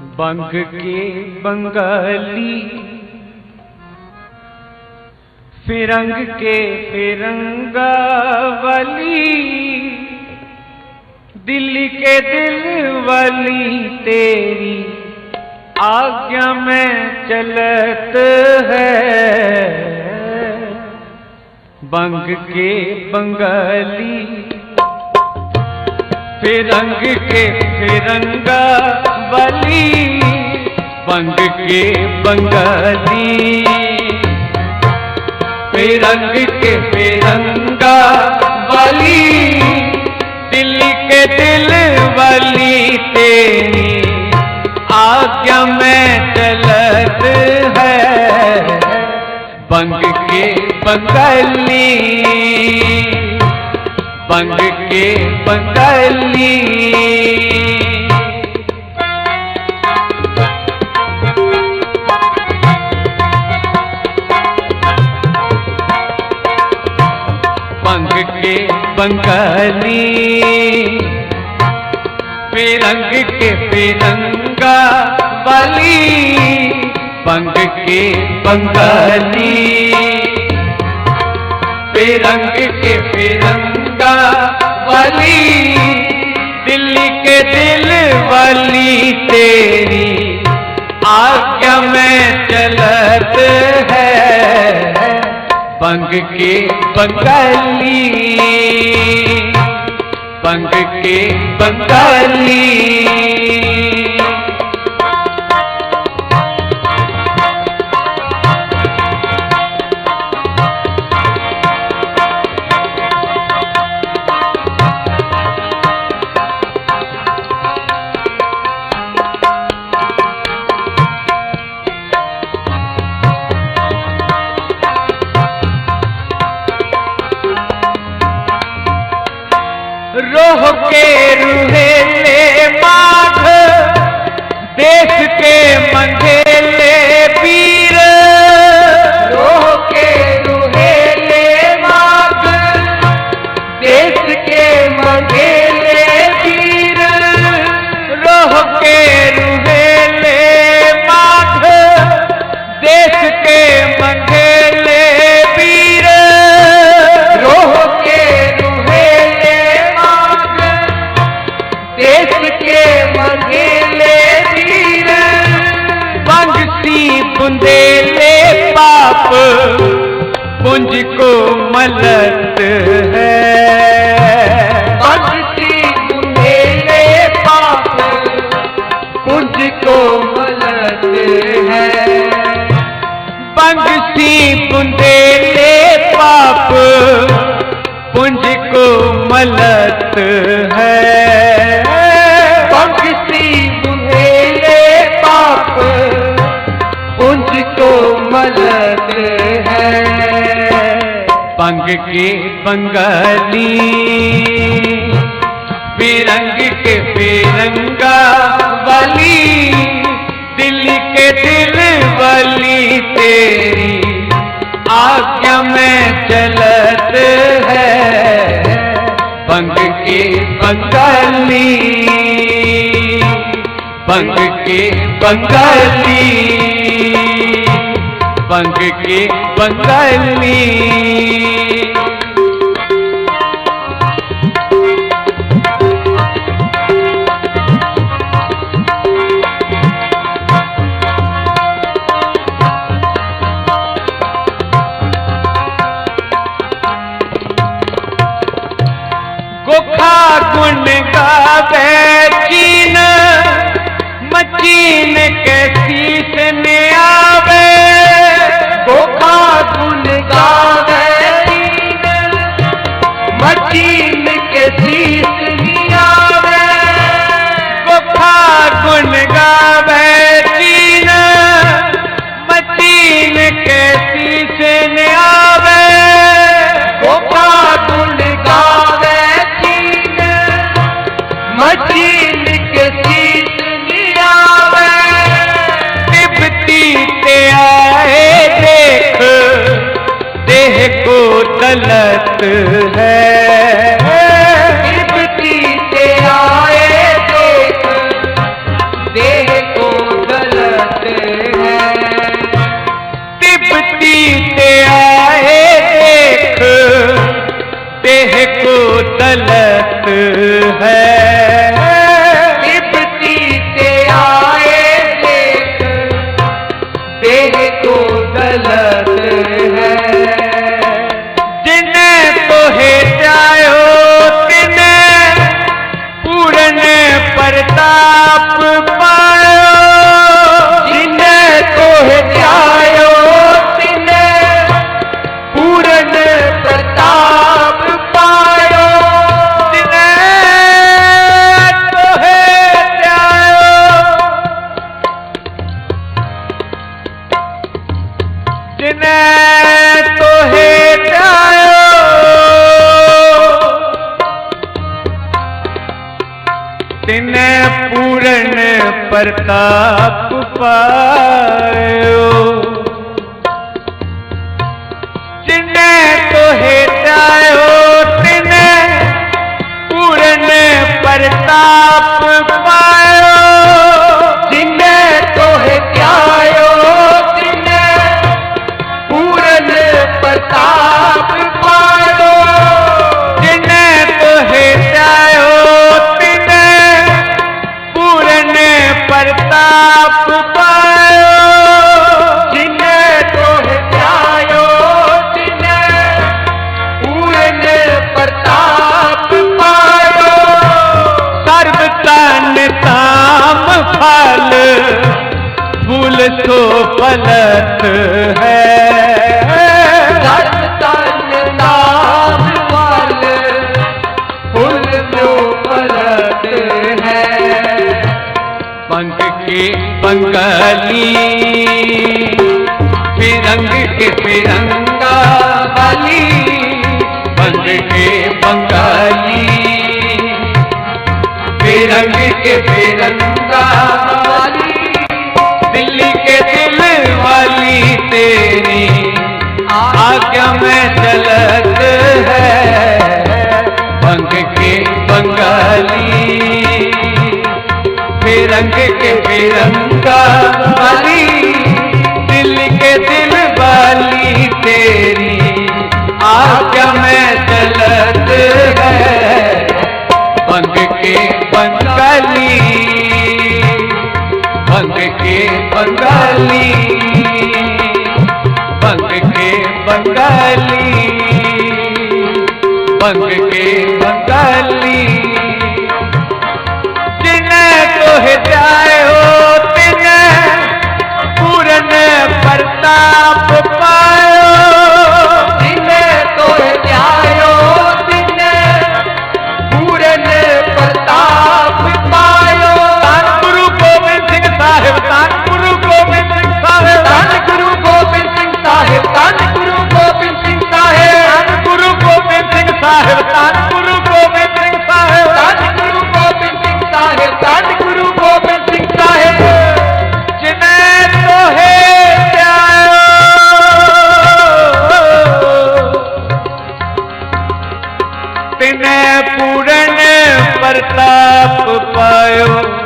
बंग के बंगाली, फिरंग के फिरंगा वाली दिल्ली के दिल वाली तेरी आज्ञा में चलत है। बंग के बंगाली फिरंग के फिरंगा बली, बंग के बंगाली। फिरंग के फिरंगा वाली दिल्ली के दिल वाली तेरी। आज्ञा में चलत है, बंग के बंगाली। बंग के बंगाली। बंग के बंगाली। फिरंग के फिरंगा वाली बंग के बंगाली। फिरंग के फिरंगा वाली, दिल के दिल वाली तेरी आज्ञा में चलत है। पंग के पंगली पंग के बंगाली। रोह के रुहेले माघ देश के मंझेले को मलत है। बंसी बुंदेले पाप पुंज को मलत है। बंसी बुंदेले पाप पुंज को मलत है। बंसी बुंदेले पाप पुंज को मलत है बंग के बंगाली। बिरंग के बिरंगा वाली दिल्ली के दिल वाली तेरी आज्ञा में चलत है। बंग के बंगाली, बंग के बंगाली, बंग के बंगाली। मचीन के ਪ੍ਰਤਾਪ ਪਾਇਓ। ਜਿਨੇ ਤੋਹੇ ਤਾਇਓ ਤਿਨੇ ਪੂਰਨ ਪ੍ਰਤਾਪ ਪਾਇਓ। बंगाली। फिरंग के फिरंगा वाली पंख के बंगाली। फिरंग के फिरंगा वाली, दिल्ली के दिल वाली तेरी आज्ञा में चलत है। पंख के बंगाली। फिरंग के फिरंगा वाली, दिल के दिल वाली तेरी आज्ञा में चलत है। पंख के बंगाली पंख के बंगाली पंख के बंगाली पंख के बंगाली। हिताय होते पूरन प्रताप पायो साहिब। ਪ੍ਰਤਾਪ ਪਾਇਓ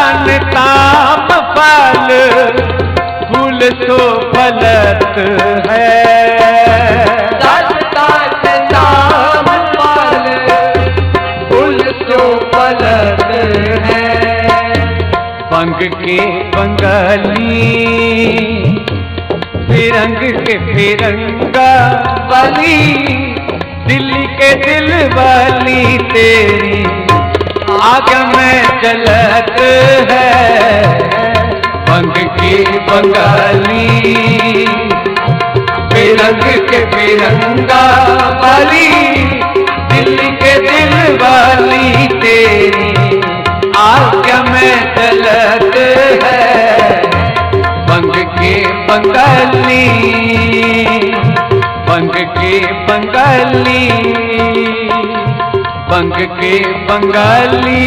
जानता मफल फूल सो फलत है। पंग के पंगली फिरंग के फिरंगा बली दिल के दिल वाली तेरी। आगे में चलत है। पंग की बंगाली रंग के तिरंगा वाली दिल के दिल वाली तेरी। में चलत है। बंग के बंगाली, बंग के बंगाली। बंग के बंगाली